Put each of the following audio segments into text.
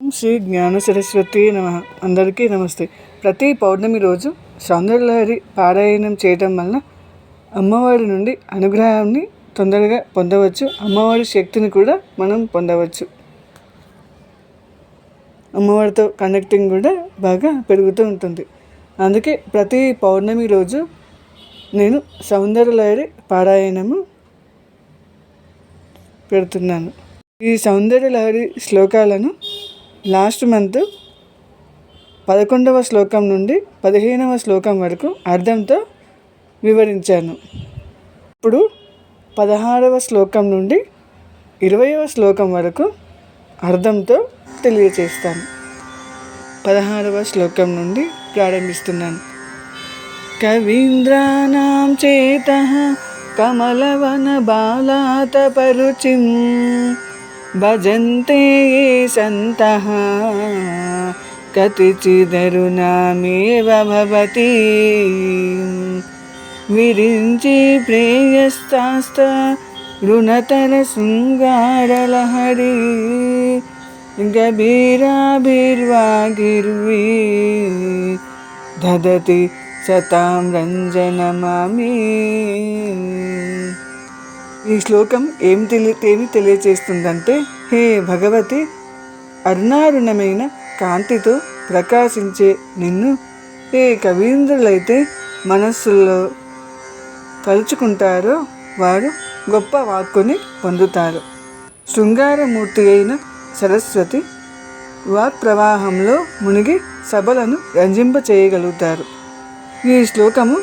శ్రీ జ్ఞాన సరస్వతి నమ. అందరికీ నమస్తే. ప్రతి పౌర్ణమి రోజు సౌందర్యలహరి పారాయణం చేయటం వలన అమ్మవారి నుండి అనుగ్రహాన్ని తొందరగా పొందవచ్చు. అమ్మవారి శక్తిని కూడా మనం పొందవచ్చు. అమ్మవారితో కనెక్టింగ్ కూడా బాగా పెరుగుతూ ఉంటుంది. అందుకే ప్రతి పౌర్ణమి రోజు నేను సౌందర్యలహరి పారాయణము పెడుతున్నాను. ఈ సౌందర్యలహరి శ్లోకాలను లాస్ట్ మంత్ పదకొండవ శ్లోకం నుండి పదిహేనవ శ్లోకం వరకు అర్థంతో వివరించాను. ఇప్పుడు పదహారవ శ్లోకం నుండి ఇరవయవ శ్లోకం వరకు అర్థంతో తెలియచేస్తాను. పదహారవ శ్లోకం నుండి ప్రారంభిస్తున్నాను. కవీంద్రాణం చేత కమలవన బాలాతపరుచిం भजन्ते ये सन्तः कतिचिदरुणामेव भवति। विरिञ्चि प्रेयस्तास्त ऋणतरशृङ्गारलहरी गभीराभिर्वागिर्वी। ददति सतां रञ्जनमामी। ఈ శ్లోకం ఏం తెలి ఏమి తెలియచేస్తుందంటే హే భగవతి అరుణారుణమైన కాంతితో ప్రకాశించే నిన్ను ఏ కవీంద్రులైతే మనస్సులో తలుచుకుంటారో వారు గొప్ప వాక్కుని పొందుతారు. శృంగారమూర్తి అయిన సరస్వతి వాక్ ప్రవాహంలో మునిగి సభలను రంజింప చేయగలుగుతారు ఈ శ్లోకము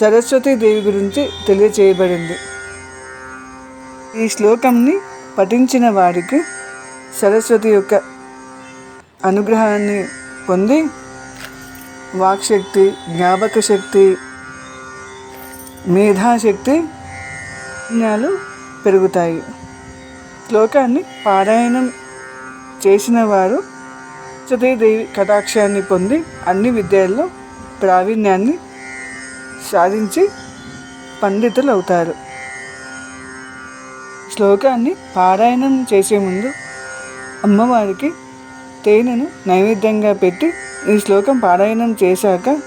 సరస్వతీదేవి గురించి తెలియచేయబడింది. ఈ శ్లోకంని పఠించిన వారికి సరస్వతి యొక్క అనుగ్రహాన్ని పొంది వాక్శక్తి జ్ఞాపక శక్తి మేధాశక్తి జ్ఞాలు పెరుగుతాయి. శ్లోకాన్ని పారాయణం చేసిన వారు సతీదేవి కటాక్షాన్ని పొంది అన్ని విద్యల్లో ప్రావీణ్యాన్ని సాధించి పండితులు అవుతారు శ్లోకాన్ని పారాయణం చేసే ముందు అమ్మవారికి తేనెను నైవేద్యంగా పెట్టి ఈ శ్లోకం పారాయణం చేశాక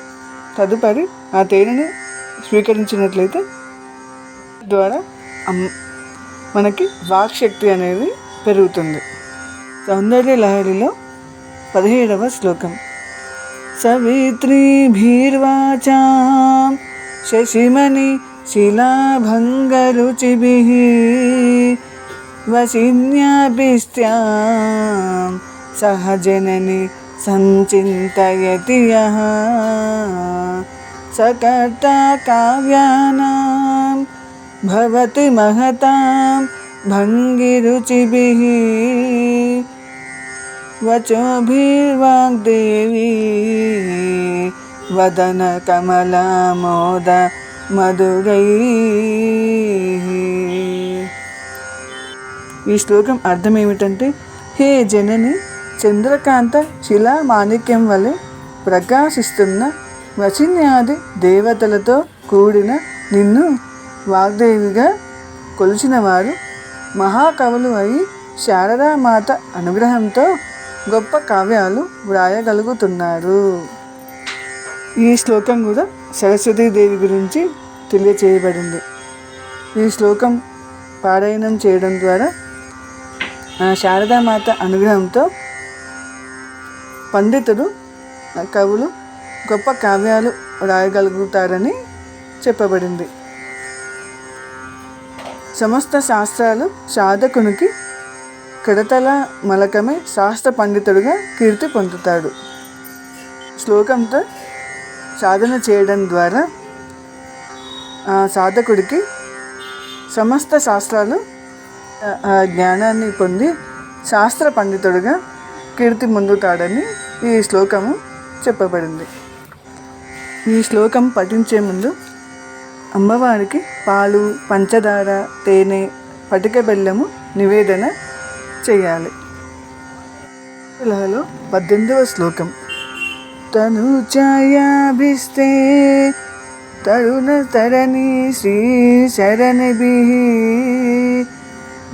తదుపరి ఆ తేనెను స్వీకరించినట్లయితే ద్వారా మనకి వాక్శక్తి అనేది పెరుగుతుంది. సౌందర్య లహరిలో పదిహేడవ శ్లోకం. సవిత్రి భీర్వాచా శశిమణి शिलाभङ्गरुचिभिः वशिन्यापिस्त्यां सह जननि सञ्चिन्तयति यः। स कर्ता काव्यानां भवति महतां भङ्गिरुचिभिः। మధురై. ఈ శ్లోకం అర్థం ఏమిటంటే హే జనని చంద్రకాంత శిలా మాణిక్యం వలె ప్రకాశిస్తున్న వచిన్యాది దేవతలతో కూడిన నిన్ను వాగ్దేవిగా కొలిచిన వారు మహాకవులు అయి శారదామాత అనుగ్రహంతో గొప్ప కావ్యాలు వ్రాయగలుగుతున్నారు. ఈ శ్లోకం కూడా సరస్వతీదేవి గురించి తెలియచేయబడింది. ఈ శ్లోకం పారాయణం చేయడం ద్వారా శారదామాత అనుగ్రహంతో పండితుడు కవులు గొప్ప కావ్యాలు రాయగలుగుతారని చెప్పబడింది. సమస్త శాస్త్రాలు సాధకునికి కడతల మలకమే శాస్త్ర పండితుడుగా కీర్తి పొందుతాడు. శ్లోకంతో సాధన చేయడం ద్వారా సాధకుడికి సమస్త శాస్త్రాలు జ్ఞానాన్ని పొంది శాస్త్ర పండితుడిగా కీర్తి పొందుతాడని ఈ శ్లోకము చెప్పబడింది. ఈ శ్లోకం పఠించే ముందు అమ్మవారికి పాలు పంచదార తేనె పటిక బెల్లము నివేదన చేయాలి. పద్దెనిమిదవ శ్లోకం. तनु छाया भिस्ते, तरुण तरणी श्री शरण तनुजायाभिस्ते तरुणतरणि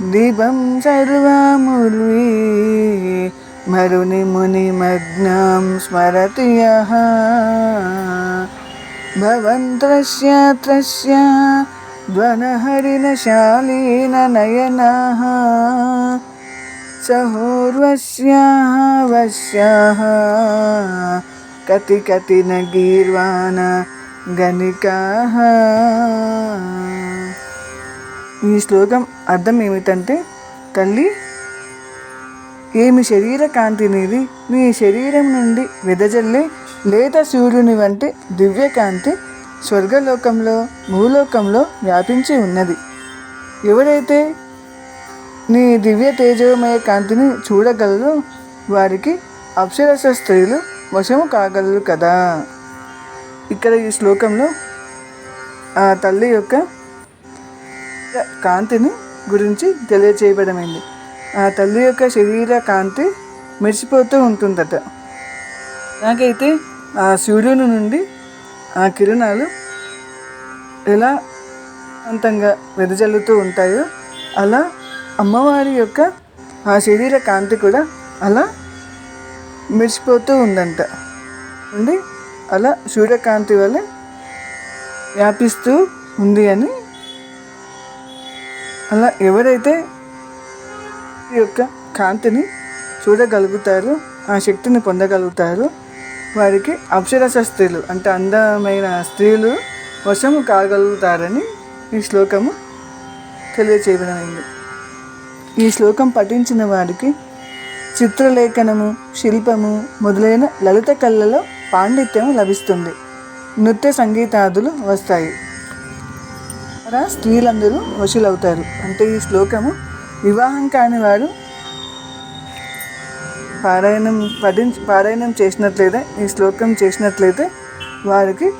श्रीशरणभिः मरुनि मुनि मरुनिमुनिमग्नं स्मरति यः भवन्त्रस्य त्रस्य ध्वनहरिणशालीननयनाः सहोर्वस्याः वस्याः కతి కతిన గీర్వాణ గణికా ఈ శ్లోకం అర్థం ఏమిటంటే తల్లి ఏమి శరీర కాంతి నీది? నీ శరీరం నుండి వెదజల్లే లేత సూర్యుని వంటి దివ్యకాంతి స్వర్గలోకంలో భూలోకంలో వ్యాపించి ఉన్నది. ఎవరైతే నీ దివ్య తేజోమయ కాంతిని చూడగలరో వారికి అప్సరస స్త్రీలు వశము కాగలరు కదా. ఇక్కడ ఈ శ్లోకంలో ఆ తల్లి యొక్క కాంతిని గురించి తెలియచేయబడమైంది. ఆ తల్లి యొక్క శరీర కాంతి మెరిసిపోతూ ఉంటుందట. నాకైతే ఆ సూర్యుని నుండి ఆ కిరణాలు ఎలా అంతంగా వెదజల్లుతూ ఉంటాయో అలా అమ్మవారి యొక్క ఆ శరీర కాంతి కూడా అలా మెరిసిపోతూ ఉందంట. ఉండి అలా సూర్యకాంతి వల్ల వ్యాపిస్తూ ఉంది అని అలా ఎవరైతే ఈ యొక్క కాంతిని చూడగలుగుతారో ఆ శక్తిని పొందగలుగుతారో వారికి అప్సరస స్త్రీలు అంటే అందమైన స్త్రీలు వశము కాగలుగుతారని ఈ శ్లోకము తెలియచేయబడింది ఈ శ్లోకం పఠించిన వారికి చిత్రలేఖనము శిల్పము మొదలైన లలిత కళలలో పాండిత్యం లభిస్తుంది. నృత్య సంగీతాదులు వస్తాయి. అలా స్త్రీలందరూ వశులవుతారు. అంటే ఈ శ్లోకము వివాహం కాని వారు పారాయణం పఠి పారాయణం చేసినట్లయితే ఈ శ్లోకం చేసినట్లయితే వారికి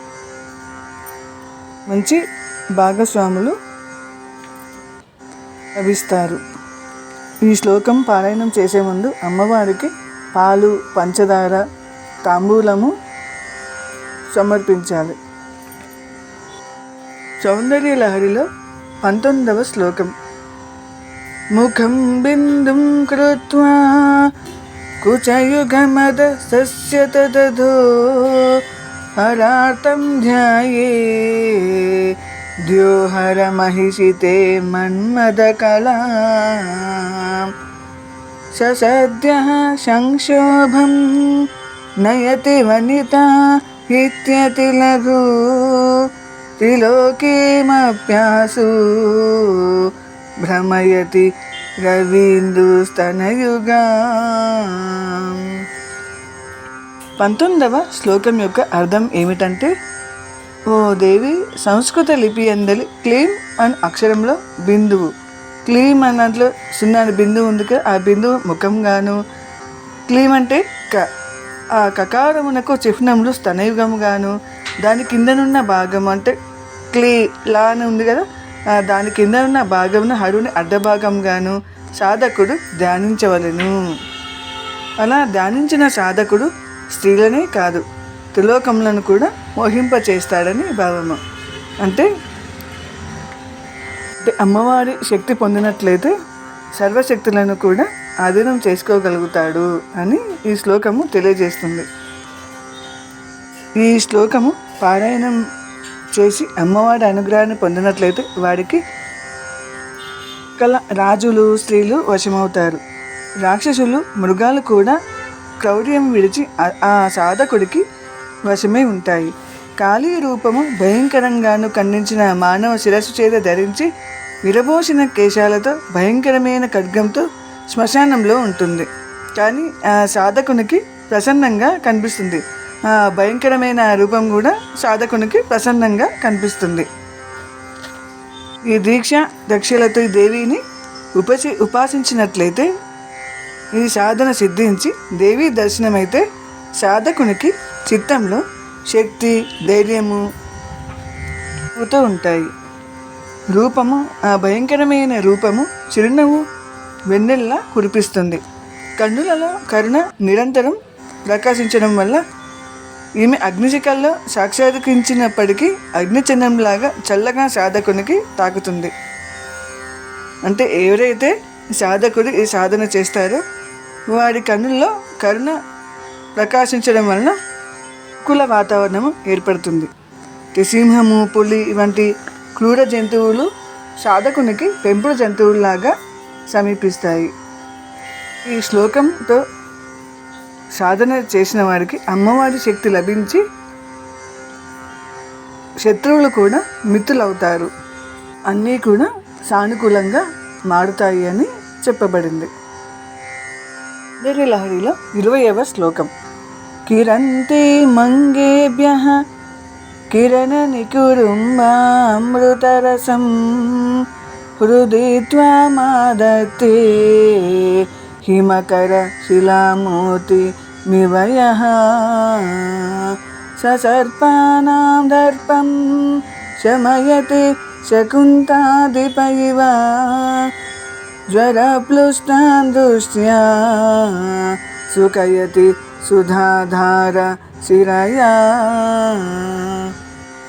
మంచి భాగస్వాములు లభిస్తారు. ఈ శ్లోకం పారాయణం చేసే ముందు అమ్మవారికి పాలు పంచదార తాంబూలము సమర్పించాలి. సౌందర్య లహరిలో పంతొమ్మిదవ శ్లోకం. ముఖం బిందుం కృత్వా కుచయుగమద సస్య తదో హరార్థం ధ్యాయే ద్యోహర మహిషితే మన్మదకలా ససద్య సంక్షోభం నయతి వనిత ఇత్యతి లఘు త్రిలోకీమప్యాసు భ్రమయతి రవీందుస్తనయుగా పంతొమ్మిదవ శ్లోకం యొక్క అర్థం ఏమిటంటే ఓ దేవి సంస్కృత లిపి అందలి క్లీమ్ అండ్ అక్షరంలో బిందువు. క్లీమ్ అన్న దాంట్లో సున్నాని బిందువు ఉంది కదా ఆ బిందువు ముఖంగాను. క్లీమ్ అంటే క. ఆ కకారమునకు చిహ్నములు స్తనయుగముగాను. దాని కిందనున్న భాగం అంటే క్లీ లా అని ఉంది కదా? దాని కింద ఉన్న భాగమున హరుని అడ్డభాగంగాను సాధకుడు ధ్యానించవలెను. అలా ధ్యానించిన సాధకుడు స్త్రీలనే కాదు. త్రిలోకములను కూడా మోహింప చేస్తాడని భావము. అంటే అమ్మవారి శక్తి పొందినట్లయితే సర్వశక్తులను కూడా ఆధీనం చేసుకోగలుగుతాడు అని ఈ శ్లోకము తెలియజేస్తుంది. ఈ శ్లోకము పారాయణం చేసి అమ్మవారి అనుగ్రహాన్ని పొందినట్లయితే వారికి కల రాజులు స్త్రీలు వశమవుతారు. రాక్షసులు మృగాలు కూడా క్రౌర్యం విడిచి ఆ సాధకుడికి వశమై ఉంటాయి. కాళీ రూపము భయంకరంగాను ఖండించిన మానవ శిరస్సు చేత ధరించి విరబోసిన కేశాలతో భయంకరమైన ఖడ్గంతో శ్మశానంలో ఉంటుంది. కానీ ఆ సాధకునికి ప్రసన్నంగా కనిపిస్తుంది. ఆ భయంకరమైన రూపం కూడా సాధకునికి ప్రసన్నంగా కనిపిస్తుంది. ఈ దీక్ష దక్షలతో ఈ దేవిని ఉపసి ఉపాసించినట్లయితే ఈ సాధన సిద్ధించి దేవీ దర్శనమైతే సాధకునికి చిత్తంలో శక్తి ధైర్యము తో ఉంటాయి. రూపము ఆ భయంకరమైన రూపము చిరునవ్వు వెన్నెల్లా కురిపిస్తుంది. కన్నులలో కరుణ నిరంతరం ప్రకాశించడం వల్ల ఈమె అగ్నిశిఖల్లో సాక్షాత్కరించినప్పటికీ అగ్నిచంద్రంలాగా చల్లగా సాధకునికి తాకుతుంది. అంటే ఎవరైతే సాధకుడు ఈ సాధన చేస్తారో వారి కన్నుల్లో కరుణ ప్రకాశించడం వలన కుల వాతావరణము ఏర్పడుతుంది. సింహము పులి వంటి క్రూర జంతువులు సాధకునికి పెంపుడు జంతువుల్లాగా సమీపిస్తాయి. ఈ శ్లోకంతో సాధన చేసిన వారికి అమ్మవారి శక్తి లభించి శత్రువులు కూడా మిత్రులవుతారు. అన్నీ కూడా సానుకూలంగా మారుతాయి అని చెప్పబడింది. దేవి లహరిలో ఇరవైవ శ్లోకం. కిరంతి మంగేభ్య కిరణ నికురుంబామృతరసం హృది త్వమాదతే హిమకర శిలామూర్తి మివయ ససర్పానాం దర్పం శమయతే శకుంతాదిప ఇవ జ్వరప్లుష్టాన్ దృష్ట్యా సుఖయతి సుధాధార శిరయా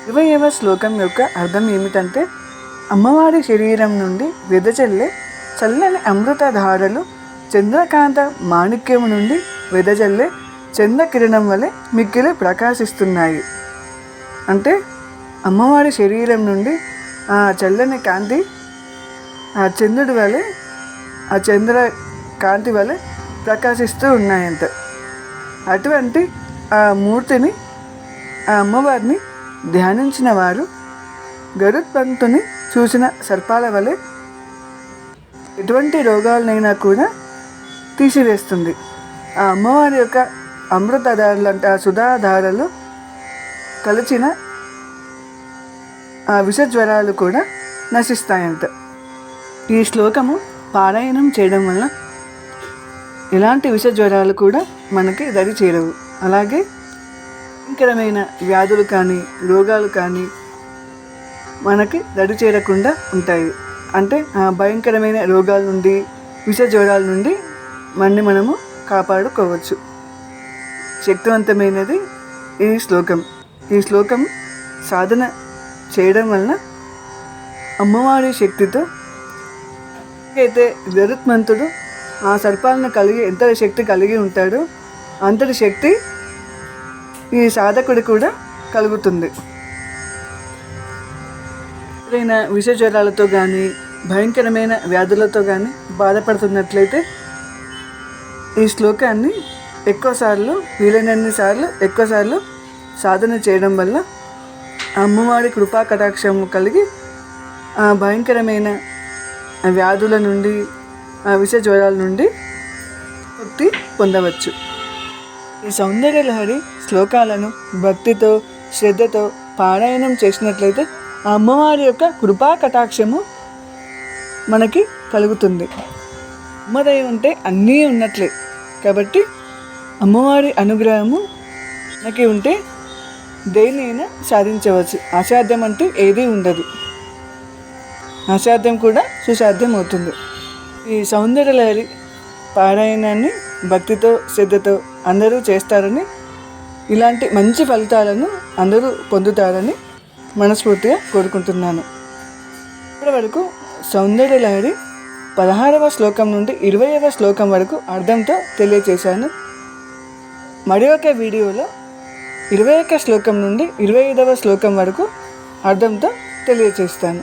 ఇరవైవ శ్లోకం యొక్క అర్థం ఏమిటంటే అమ్మవారి శరీరం నుండి వెదజల్లే చల్లని అమృతధారలు చంద్రకాంత మాణిక్యం నుండి వెదజల్లే చంద్రకిరణం వలె మిక్కిలి ప్రకాశిస్తున్నాయి. అంటే అమ్మవారి శరీరం నుండి ఆ చల్లని కాంతి ఆ చంద్రుడి వలె ఆ చంద్ర కాంతి వలె ప్రకాశిస్తూ ఉన్నాయంట. అటువంటి ఆ మూర్తిని ఆ అమ్మవారిని ధ్యానించిన వారు గరుత్పంతుని చూసిన సర్పాల వలె ఎటువంటి రోగాలనైనా కూడా తీసివేస్తుంది. ఆ అమ్మవారి యొక్క అమృతధారలు అంటే ఆ సుధాధారలు కలిచిన ఆ విష జ్వరాలు కూడా నశిస్తాయంట. ఈ శ్లోకము పారాయణం చేయడం వల్ల ఎలాంటి విష జ్వరాలు కూడా మనకి దరి చేరవు. అలాగే భయంకరమైన వ్యాధులు కానీ రోగాలు కానీ మనకి దడి చేరకుండా ఉంటాయి. అంటే భయంకరమైన రోగాల నుండి విష జ్వరాల నుండి మనని మనము కాపాడుకోవచ్చు. శక్తివంతమైనది ఈ శ్లోకం. ఈ శ్లోకం సాధన చేయడం వలన అమ్మవారి శక్తితో అయితే గరుత్మంతుడు ఆ సర్పాలను కలిగి ఎంత శక్తి కలిగి ఉంటాడో. అంతటి శక్తి ఈ సాధకుడు కూడా కలుగుతుంది. ఏదైనా విష జ్వరాలతో కానీ భయంకరమైన వ్యాధులతో కానీ బాధపడుతున్నట్లయితే ఈ శ్లోకాన్ని ఎక్కువసార్లు వీలైనన్ని సార్లు ఎక్కువసార్లు సాధన చేయడం వల్ల అమ్మవారి కృపా కటాక్షం కలిగి ఆ భయంకరమైన వ్యాధుల నుండి ఆ విష జ్వరాల నుండి ముక్తి పొందవచ్చు. ఈ సౌందర్య లహరి శ్లోకాలను భక్తితో శ్రద్ధతో పారాయణం చేసినట్లయితే ఆ అమ్మవారి యొక్క కృపా కటాక్షము మనకి కలుగుతుంది. అమ్మదయ ఉంటే అన్నీ ఉన్నట్లే. కాబట్టి అమ్మవారి అనుగ్రహము మనకి ఉంటే దేనినైనా సాధించవచ్చు. అసాధ్యం అంటూ ఏదీ ఉండదు. అసాధ్యం కూడా సుసాధ్యం అవుతుంది. ఈ సౌందర్య లహరి పారాయణాన్ని భక్తితో శ్రద్ధతో అందరూ చేస్తారని ఇలాంటి మంచి ఫలితాలను అందరూ పొందుతారని మనస్ఫూర్తిగా కోరుకుంటున్నాను. ఇప్పటి వరకు సౌందర్య లహరి పదహారవ శ్లోకం నుండి ఇరవైవ శ్లోకం వరకు అర్థంతో తెలియచేశాను. మరి ఒక వీడియోలో ఇరవై ఒక్క శ్లోకం నుండి ఇరవై ఐదవ శ్లోకం వరకు అర్థంతో తెలియచేస్తాను.